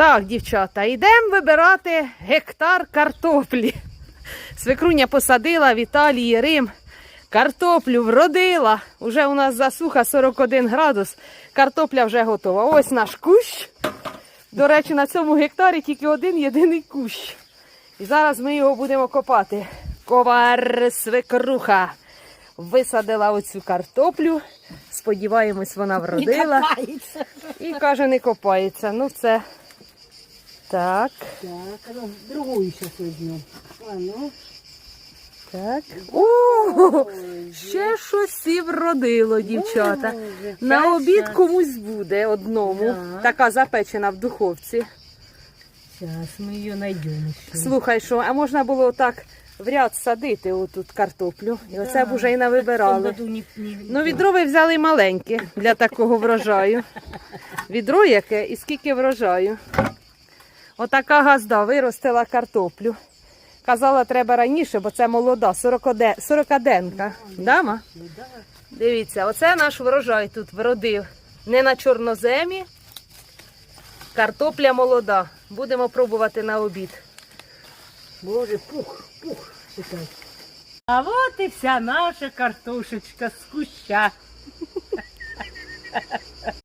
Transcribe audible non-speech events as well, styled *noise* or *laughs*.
Так, дівчата, йдемо вибирати гектар картоплі. Свекруня посадила в Італії Рим. Картоплю вродила. Уже у нас засуха 41 градус. Картопля вже готова. Ось наш кущ. До речі, на цьому гектарі тільки один єдиний кущ. І зараз ми його будемо копати. Ковар свекруха висадила оцю картоплю. Сподіваємось, вона вродила. І каже, не копається. Ну все. Так, Так, ну, другую сейчас возьмем. А ну, так. О, ще щось і вродило, дівчата. На обід комусь буде одному. Така запечена в духовці. Мы ее найдем еще. Слухай, що, а можна було так в ряд садити отут картоплю. І оце б уже і навибирали. Ну, відро ви взяли маленьке для такого врожаю. *laughs* Відро яке і скільки врожаю. Отака газда виростила картоплю. Казала, треба раніше, бо це молода, 40-де- 40-денка. Дама? Дивіться, оце наш врожай тут вродив. Не на чорноземі. Картопля молода. Будемо пробувати на обід. Боже, пух, пух. А вот и вся наша картошечка с куща.